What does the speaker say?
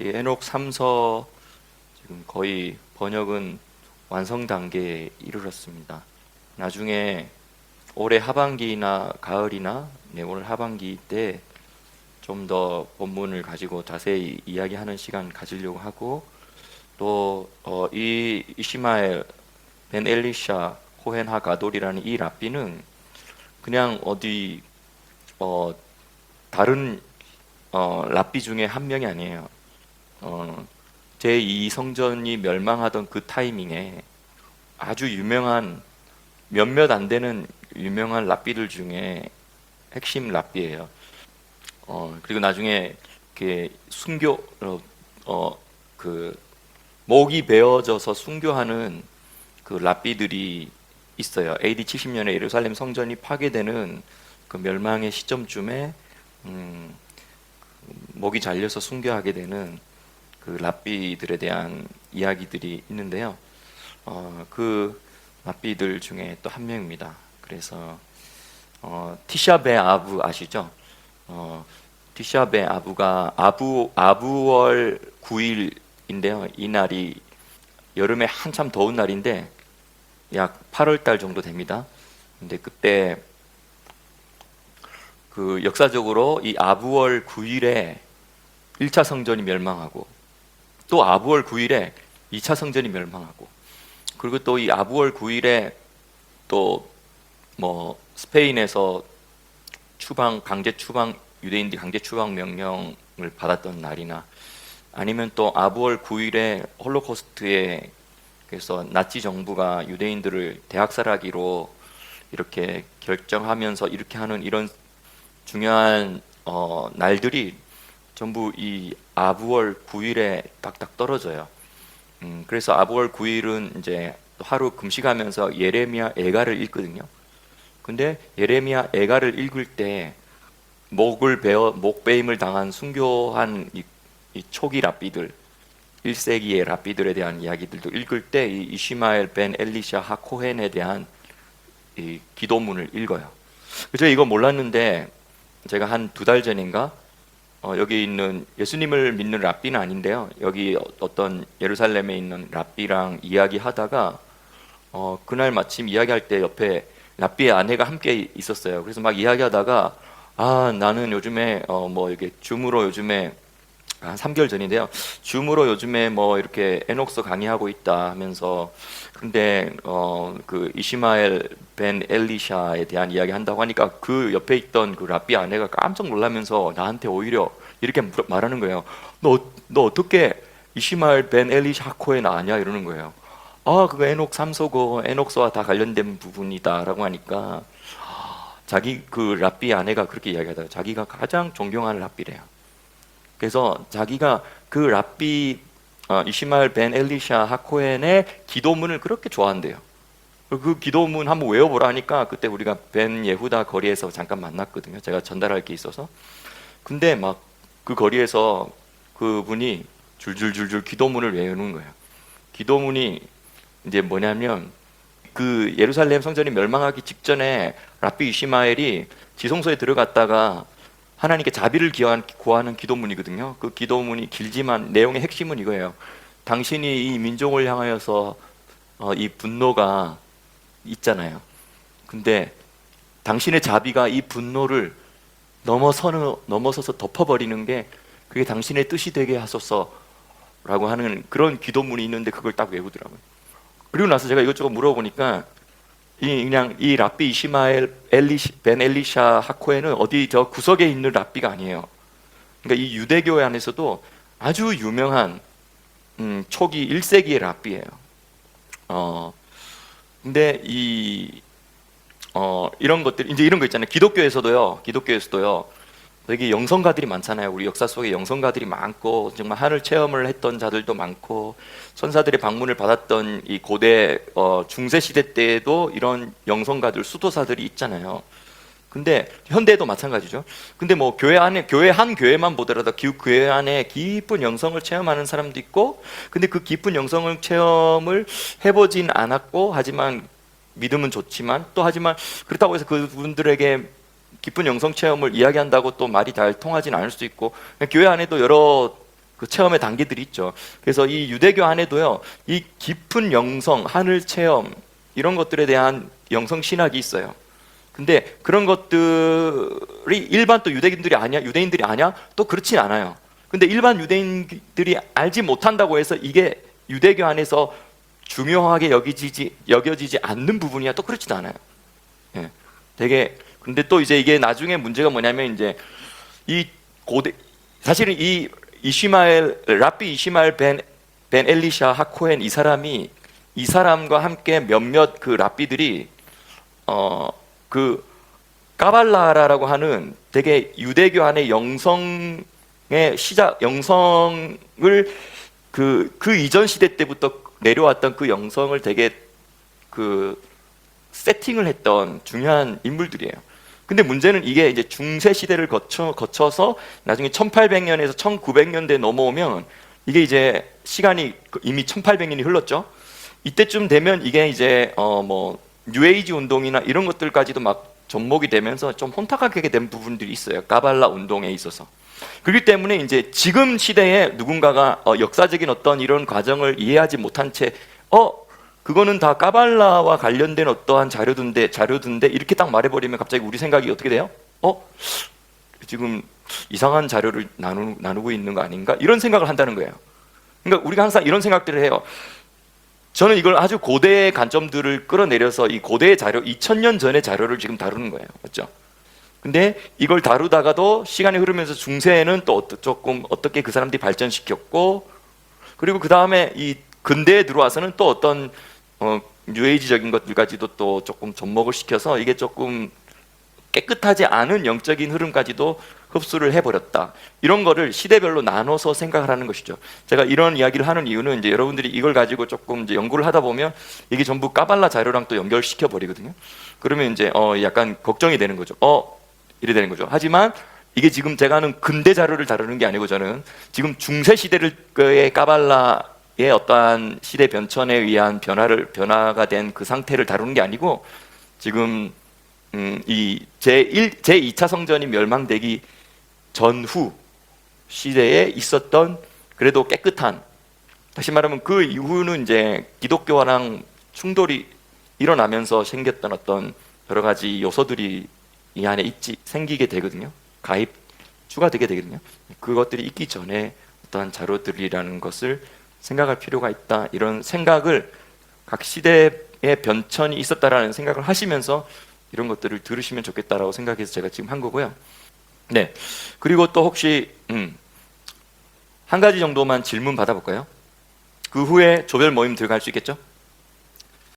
이 에녹 3서 지금 거의 번역은 완성 단계에 이르렀습니다. 나중에 올해 하반기나 가을이나 내올 하반기 때 좀 더 본문을 가지고 자세히 이야기하는 시간 가지려고 하고 또 어, 이 이시마엘 벤 엘리샤 코헨 하 가돌이라는 이 랍비는 그냥 어디 어, 다른 어, 랍비 중에 한 명이 아니에요. 어, 제2 성전이 멸망하던 그 타이밍에 아주 유명한 몇몇 안 되는 유명한 랍비들 중에 핵심 랍비예요. 어, 그리고 나중에 이렇게 순교 어, 어, 그 목이 베어져서 순교하는 그 랍비들이 있어요. AD 70년에 예루살렘 성전이 파괴되는 그 멸망의 시점쯤에 음, 목이 잘려서 순교하게 되는 그 랍비들에 대한 이야기들이 있는데요. 어, 그 랍비들 중에 또 한 명입니다. 그래서 어, 티샤베 아부 아시죠? 어, 티샤베 아부가 아부 아부월 9일인데요. 이 날이 여름에 한참 더운 날인데 약 8월 달 정도 됩니다. 근데 그때 그 역사적으로 이 아부월 9일에 1차 성전이 멸망하고 또 아부월 9일에 2차 성전이 멸망하고 그리고 또 이 아부월 9일에 또 뭐 스페인에서 추방 강제 추방 유대인들이 강제 추방 명령을 받았던 날이나 아니면 또 아부월 9일에 홀로코스트에 그래서 나치 정부가 유대인들을 대학살하기로 이렇게 결정하면서 이렇게 하는 이런 중요한 어, 날들이 전부 이 아부월 9일에 딱딱 떨어져요. 음, 그래서 아부월 9일은 이제 하루 금식하면서 예레미야 애가를 읽거든요. 근데 예레미야 애가를 읽을 때 목을 베어 목베임을 당한 순교한 이, 이 초기 랍비들 1세기의 랍비들에 대한 이야기들도 읽을 때 이 이시마엘 벤 엘리샤 하코헨에 대한 이 기도문을 읽어요. 그래서 이거 몰랐는데 제가 한 두 달 전인가 어, 여기 있는 예수님을 믿는 랍비는 아닌데요. 여기 어떤 예루살렘에 있는 랍비랑 이야기하다가 어, 그날 마침 이야기할 때 옆에 랍비의 아내가 함께 있었어요. 그래서 막 이야기하다가 아 나는 요즘에 어, 뭐 이렇게 줌으로 요즘에 한 3개월 전인데요. 줌으로 요즘에 뭐 이렇게 에녹스 강의하고 있다 하면서 근데 어 그 이시마엘 벤 엘리샤에 대한 이야기 한다고 하니까 그 옆에 있던 그 랍비 아내가 깜짝 놀라면서 나한테 오히려 이렇게 말하는 거예요. 너 너 어떻게 이시마엘 벤 엘리샤 코에 아냐 이러는 거예요. 아 그거 에녹 3소고 에녹스와 다 관련된 부분이다라고 하니까 자기 그 랍비 아내가 그렇게 이야기하다 자기가 가장 존경하는 랍비래요. 그래서 자기가 그 랍비 어, 이시마엘 벤 엘리샤 하코헨의 기도문을 그렇게 좋아한대요. 그 기도문 한번 외워보라 하니까 그때 우리가 벤 예후다 거리에서 잠깐 만났거든요. 제가 전달할 게 있어서. 근데 막 그 거리에서 그분이 줄줄줄줄 기도문을 외우는 거예요. 기도문이 이제 뭐냐면 그 예루살렘 성전이 멸망하기 직전에 랍비 이시마엘이 지성소에 들어갔다가 하나님께 자비를 구하는 기도문이거든요. 그 기도문이 길지만 내용의 핵심은 이거예요. 당신이 이 민족을 향하여서 어, 이 분노가 있잖아요. 근데 당신의 자비가 이 분노를 넘어서는 넘어서서 덮어버리는 게 그게 당신의 뜻이 되게 하소서라고 하는 그런 기도문이 있는데 그걸 딱 외우더라고요. 그리고 나서 제가 이것저것 물어보니까 이 그냥 이 랍비 이시마엘 엘리시, 벤 엘리샤 하코에는 어디 저 구석에 있는 랍비가 아니에요. 그러니까 이 유대교회 안에서도 아주 유명한 음, 초기 1세기의 랍비예요. 어, 근데 이 어, 이런 것들 이제 이런 거 있잖아요. 기독교에서도요. 기독교에서도요. 되게 영성가들이 많잖아요. 우리 역사 속에 영성가들이 많고 정말 하늘 체험을 했던 자들도 많고 선사들의 방문을 받았던 이 고대 어, 중세 시대 때에도 이런 영성가들 수도사들이 있잖아요. 근데 현대에도 마찬가지죠. 근데 뭐 교회 안에 교회 한 교회만 보더라도 그 교회 안에 깊은 영성을 체험하는 사람도 있고, 근데 그 깊은 영성을 체험을 해보진 않았고, 하지만 믿음은 좋지만 또 하지만 그렇다고 해서 그분들에게 깊은 영성 체험을 이야기한다고 또 말이 잘 통하진 않을 수도 있고 교회 안에도 여러 그그 체험의 단계들이 있죠. 그래서 이 유대교 안에도요, 이 깊은 영성, 하늘 체험 이런 것들에 대한 영성 신학이 있어요. 근데 그런 것들이 일반 또 유대인들이 아니야, 유대인들이 아니야? 또 그렇진 않아요. 근데 일반 유대인들이 알지 못한다고 해서 이게 유대교 안에서 중요하게 여기지지 여겨지지 않는 부분이야 또 그렇지도 않아요. 예. 되게 근데 또 이제 이게 나중에 문제가 뭐냐면 이제 이 고대 사실은 이 이시마엘 라비 이시마엘 벤, 벤 엘리샤 하코헨 이 사람이 이 사람과 함께 몇몇 그 랍비들이 어 그 까발라라라고 하는 되게 유대교 안에 영성의 시작 영성을 그그 이전 시대 때부터 내려왔던 그 영성을 되게 그 세팅을 했던 중요한 인물들이에요. 근데 문제는 이게 이제 중세 시대를 거쳐 거쳐서 나중에 1800년에서 1900년대 넘어오면 이게 이제 시간이 그 이미 1800년이 흘렀죠. 이때쯤 되면 이게 이제 어 뭐 뉴에이지 운동이나 이런 것들까지도 막 접목이 되면서 좀 혼탁하게 된 부분들이 있어요. 까발라 운동에 있어서. 그렇기 때문에 이제 지금 시대에 누군가가 어, 역사적인 어떤 이런 과정을 이해하지 못한 채 어, 그거는 다 까발라와 관련된 어떠한 자료든데 자료든데 이렇게 딱 말해버리면 갑자기 우리 생각이 어떻게 돼요? 어? 지금 이상한 자료를 나누, 나누고 있는 거 아닌가? 이런 생각을 한다는 거예요. 그러니까 우리가 항상 이런 생각들을 해요. 저는 이걸 아주 고대의 관점들을 끌어내려서 이 고대의 자료, 2000년 전의 자료를 지금 다루는 거예요. 맞죠? 근데 이걸 다루다가도 시간이 흐르면서 중세에는 또 조금 어떻게 그 사람들이 발전시켰고 그리고 그 다음에 이 근대에 들어와서는 또 어떤 어, 뉴에이지적인 것들까지도 또 조금 접목을 시켜서 이게 조금 깨끗하지 않은 영적인 흐름까지도 흡수를 해버렸다. 이런 거를 시대별로 나눠서 생각을 하는 것이죠. 제가 이런 이야기를 하는 이유는 이제 여러분들이 이걸 가지고 조금 이제 연구를 하다 보면 이게 전부 까발라 자료랑 또 연결시켜 버리거든요. 그러면 이제 어 약간 걱정이 되는 거죠. 어 이래 되는 거죠. 하지만 이게 지금 제가 하는 근대 자료를 다루는 게 아니고 저는 지금 중세 시대의 까발라 의 어떠한 시대 변천에 의한 변화를 변화가 된 그 상태를 다루는 게 아니고 지금 음, 이 제1 제 2차 성전이 멸망되기 전후 시대에 있었던 그래도 깨끗한 다시 말하면 그 이후는 이제 기독교와랑 충돌이 일어나면서 생겼던 어떤 여러 가지 요소들이 이 안에 있지 생기게 되거든요. 가입 추가되게 되거든요. 그것들이 있기 전에 어떠한 자료들이라는 것을 생각할 필요가 있다. 이런 생각을 각 시대의 변천이 있었다라는 생각을 하시면서 이런 것들을 들으시면 좋겠다라고 생각해서 제가 지금 한 거고요. 네. 그리고 또 혹시 음, 한 가지 정도만 질문 받아볼까요? 그 후에 조별 모임 들어갈 수 있겠죠?